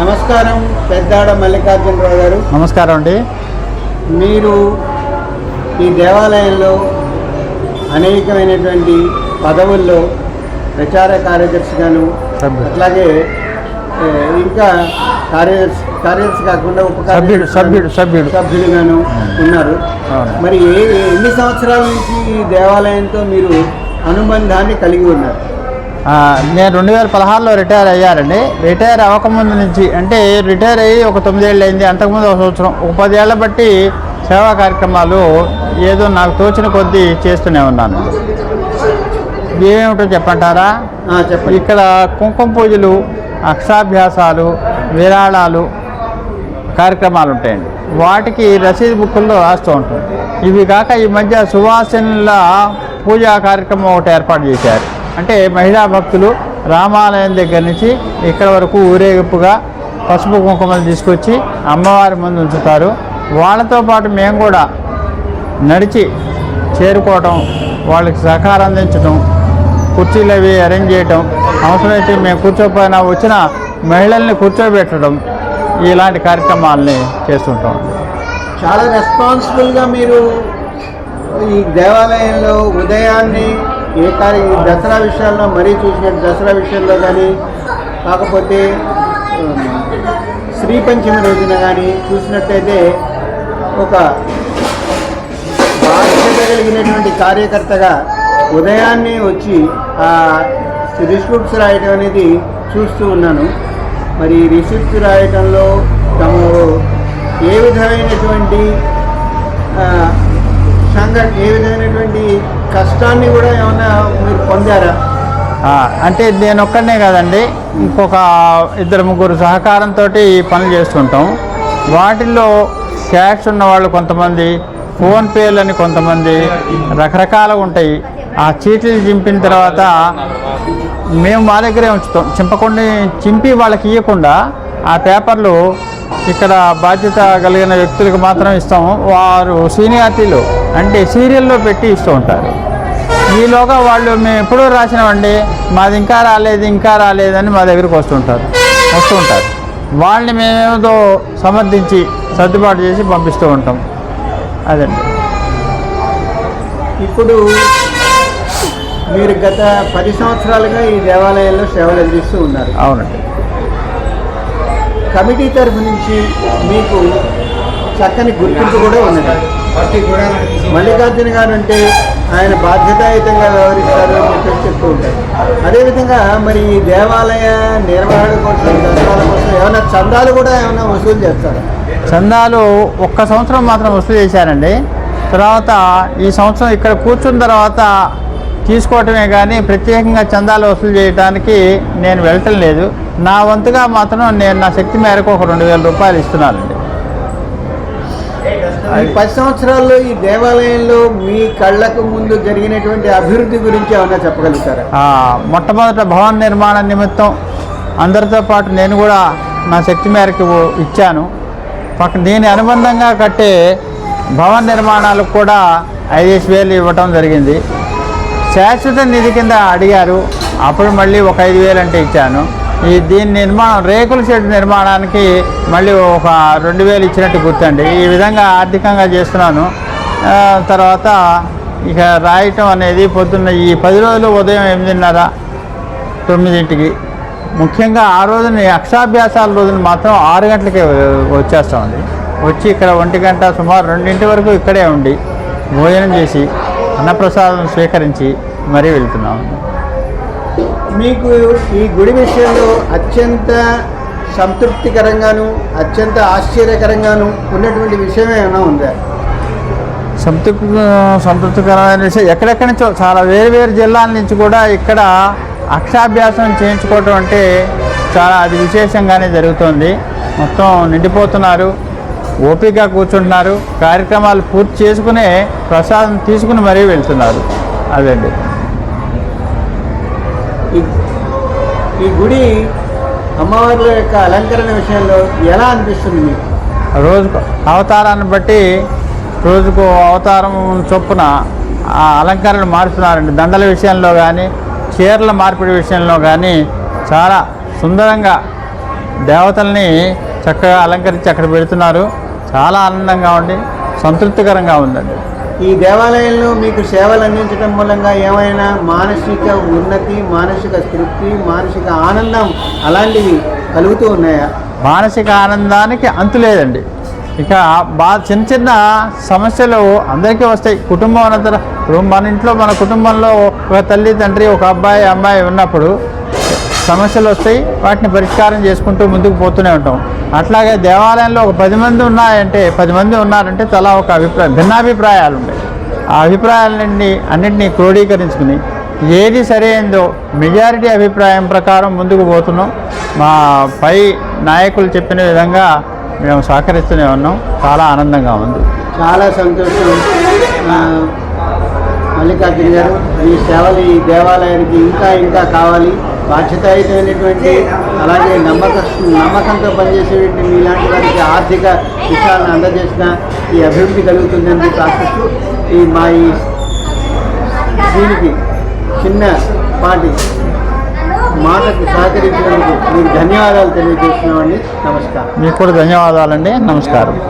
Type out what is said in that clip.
నమస్కారం పెద్దాడ మల్లికార్జునరావు గారు నమస్కారం అండి మీరు ఈ దేవాలయంలో అనేకమైనటువంటి పదవుల్లో ప్రచార కార్యదర్శిగాను. అట్లాగే ఇంకా కార్యదర్శి కార్యదర్శి కాకుండా ఉప సభ్యుడు, సభ్యుడు, సభ్యుడు. సభ్యులుగాను ఉన్నారు. మరి ఏ ఎన్ని సంవత్సరాల నుంచి ఈ దేవాలయంతో మీరు అనుబంధాన్ని కలిగి ఉన్నారు నేను రెండు వేల పదహారులో రిటైర్ అయ్యారండి రిటైర్ అవ్వకముందు నుంచి అంటే రిటైర్ అయ్యి ఒక తొమ్మిదేళ్ళు అయింది. అంతకుముందు ఒక సంవత్సరం. ఒక పదేళ్ళ బట్టి సేవా కార్యక్రమాలు ఏదో నాకు తోచిన కొద్దీ చేస్తూనే ఉన్నాను. ఏమిటో చెప్పంటారా? ఇక్కడ కుంకుమ పూజలు అక్షాభ్యాసాలు విరాళాలు కార్యక్రమాలు ఉంటాయండి. వాటికి రసీదు బుక్కుల్లో రాస్తూ ఉంటుంది ఇవి కాక ఈ మధ్య సువాసనల పూజా కార్యక్రమం ఒకటి ఏర్పాటు చేశారు. అంటే మహిళా భక్తులు రామాలయం దగ్గర నుంచి ఇక్కడ వరకు ఊరేగింపుగా పసుపు కుంకుమలు తీసుకొచ్చి అమ్మవారి ముందు ఉంచుతారు. వాళ్ళతో పాటు మేము కూడా నడిచి చేరుకోవటం వాళ్ళకి సహకారం అందించడం కుర్చీలు అవి అరేంజ్ చేయటం అవసరమైతే మేము కూర్చోపోయినా వచ్చిన మహిళల్ని కూర్చోబెట్టడం ఇలాంటి కార్యక్రమాలని చేస్తుంటాం. చాలా రెస్పాన్సిబుల్గా మీరు ఈ దేవాలయంలో ఉదయాన్నే ఏ కార్య ఈ దసరా విషయాల్లో మరీ చూసినట్టు దసరా విషయంలో కానీ కాకపోతే శ్రీ పంచమి రోజున కానీ చూసినట్టయితే ఒక బాధ్యత కలిగినటువంటి కార్యకర్తగా ఉదయాన్నే వచ్చి ఆ రిసిప్ట్స్ రాయటం అనేది చూస్తూ ఉన్నాను. మరి రిసిప్ట్స్ రాయటంలో తమ ఏ విధమైనటువంటి విధంగా ఏ విధమైనటువంటి కష్టాన్ని కూడా ఏమైనా మీరు పొందారా? అంటే నేను ఒక్కడనే కాదండి. ఇంకొక ఇద్దరు ముగ్గురు సహకారంతో ఈ పనులు చేస్తుంటాం. వాటిల్లో క్యాష్ ఉన్న వాళ్ళు కొంతమంది ఫోన్పేలని కొంతమంది రకరకాలు ఉంటాయి. ఆ చీటీలు చింపిన తర్వాత మేము మా దగ్గరే ఉంచుతాం. చింపకుండా చింపి వాళ్ళకి ఇవ్వకుండా ఆ పేపర్లు ఇక్కడ బాధ్యత కలిగిన వ్యక్తులకు మాత్రం ఇస్తాము. వారు సీనియారిటీలు అంటే సీరియల్లో పెట్టి ఇస్తూ ఉంటారు. ఈలోగా వాళ్ళు మేము ఎప్పుడూ రాసినామండి మాది ఇంకా రాలేదు ఇంకా రాలేదని మా దగ్గరికి వస్తుంటారు వస్తూ ఉంటారు. వాళ్ళని మేమేదో సమర్థించి సర్దుబాటు చేసి పంపిస్తూ ఉంటాం. అదండి. ఇప్పుడు మీరు గత పది సంవత్సరాలుగా ఈ దేవాలయంలో సేవలు అందిస్తూ ఉన్నారు. అవునండి. కమిటీ తరఫు నుంచి మీకు చక్కని గుర్తింపు కూడా ఉన్నది. మల్లికార్జున గారు అంటే ఆయన బాధ్యతాయుతంగా వ్యవహరిస్తారు అని చెప్తూ ఉంటారు. అదేవిధంగా మరి ఈ దేవాలయ నిర్వహణ కోసం దర్శనాల కోసం ఏమైనా చందాలు కూడా ఏమైనా వసూలు చేస్తారా? చందాలు ఒక్క సంవత్సరం మాత్రం వసూలు చేశారండి. తర్వాత ఈ సంవత్సరం ఇక్కడ కూర్చున్న తర్వాత తీసుకోవటమే కానీ ప్రత్యేకంగా చందాలు వసూలు చేయడానికి నేను వెళ్ళటం లేదు. నా వంతుగా మాత్రం నేను నా శక్తి మేరకు ఒక రెండు వేల రూపాయలు ఇస్తున్నానండి. పది సంవత్సరాల్లో ఈ దేవాలయంలో మీ కళ్ళకు ముందు జరిగినటువంటి అభివృద్ధి గురించి ఏమైనా చెప్పగలుగుతారా? మొట్టమొదట భవన నిర్మాణ నిమిత్తం అందరితో పాటు నేను కూడా నా శక్తి మేరకు ఇచ్చాను. పక్క దీని అనుబంధంగా కట్టే భవన నిర్మాణాలకు కూడా ఐదేసి వేలు ఇవ్వటం జరిగింది. శాశ్వత నిధి కింద అడిగారు. అప్పుడు మళ్ళీ ఒక ఐదు వేలు అంటే ఇచ్చాను. ఈ దీని నిర్మాణం రేకుల షెడ్ నిర్మాణానికి మళ్ళీ ఒక రెండు వేలు ఇచ్చినట్టు గుర్తండి. ఈ విధంగా ఆర్థికంగా చేస్తున్నాను. తర్వాత ఇక రాయటం అనేది పొద్దున్న ఈ పది రోజులు ఉదయం ఎనిమిదిన్నర తొమ్మిదింటికి. ముఖ్యంగా ఆ రోజున ఈ అక్షాభ్యాసాల రోజున మాత్రం ఆరు గంటలకే వచ్చేస్తామండి. వచ్చి ఇక్కడ ఒంటి గంట సుమారు రెండింటి వరకు ఇక్కడే ఉండి భోజనం చేసి అన్నప్రసాదం స్వీకరించి మరీ వెళ్తున్నాం. మీకు ఈ గుడి విషయంలో అత్యంత సంతృప్తికరంగాను అత్యంత ఆశ్చర్యకరంగాను ఉన్నటువంటి విషయం ఏమైనా ఉందా? సంతృప్తి సంతృప్తికరమైన విషయం ఎక్కడెక్కడి నుంచో చాలా వేరు వేరు జిల్లాల నుంచి కూడా ఇక్కడ అక్షరాభ్యాసం చేయించుకోవటం అంటే చాలా అది విశేషంగానే జరుగుతుంది. మొత్తం నిండిపోతున్నారు. ఓపికగా కూర్చుంటున్నారు. కార్యక్రమాలు పూర్తి చేసుకునే ప్రసాదం తీసుకుని మరీ వెళ్తున్నారు. అదండి. ఈ ఈ గుడి అమ్మవార్ల యొక్క అలంకరణ విషయంలో ఎలా అనిపిస్తుంది మీకు? రోజుకు అవతారాన్ని బట్టి రోజుకు అవతారం చొప్పున ఆ అలంకరణ మారుస్తున్నారండి. దండల విషయంలో కానీ చీరల మార్పిడి విషయంలో కానీ చాలా సుందరంగా దేవతల్ని చక్కగా అలంకరించి అక్కడ పెడుతున్నారు. చాలా ఆనందంగా ఉండి సంతృప్తికరంగా ఉందండి. ఈ దేవాలయంలో మీకు సేవలు అందించడం మూలంగా ఏమైనా మానసిక ఉన్నతి మానసిక తృప్తి మానసిక ఆనందం అలాంటివి కలుగుతూ ఉన్నాయా? మానసిక ఆనందానికి అంతు లేదండి. ఇక బా చిన్న చిన్న సమస్యలు అందరికీ వస్తాయి. కుటుంబం అనంతరం ఇప్పుడు మన ఇంట్లో మన కుటుంబంలో ఒక తల్లి తండ్రి ఒక అబ్బాయి అమ్మాయి ఉన్నప్పుడు సమస్యలు వస్తాయి వాటిని పరిష్కారం చేసుకుంటూ ముందుకు పోతూనే ఉంటాం. అట్లాగే దేవాలయంలో ఒక పది మంది ఉన్నాయంటే పది మంది ఉన్నారంటే చాలా ఒక అభిప్రాయం భిన్నాభిప్రాయాలు ఉంటాయి. ఆ అభిప్రాయాలన్నీ అన్నింటినీ క్రోడీకరించుకుని ఏది సరైందో మెజారిటీ అభిప్రాయం ప్రకారం ముందుకు పోతున్నాం. మా పై నాయకులు చెప్పిన విధంగా మేము సహకరిస్తూనే ఉన్నాం. చాలా ఆనందంగా ఉంది. చాలా సంతోషం. మల్లికార్జున గారు మీ సేవలు ఈ దేవాలయానికి ఇంకా ఇంకా కావాలి. బాధ్యతాయుతమైనటువంటి అలాగే నమ్మక నమ్మకంతో పనిచేసేటువంటి మీలాంటి వారికి ఆర్థిక విషయాలను అందజేసిన ఈ అభివృద్ధి కలుగుతుందని ఆశిస్తూ ఈ మా ఈ దీనికి చిన్న పాటి మాటకు సహకరించినందుకు మీకు ధన్యవాదాలు తెలియజేస్తున్నామండి. నమస్కారం. మీకు కూడా ధన్యవాదాలండి. నమస్కారం.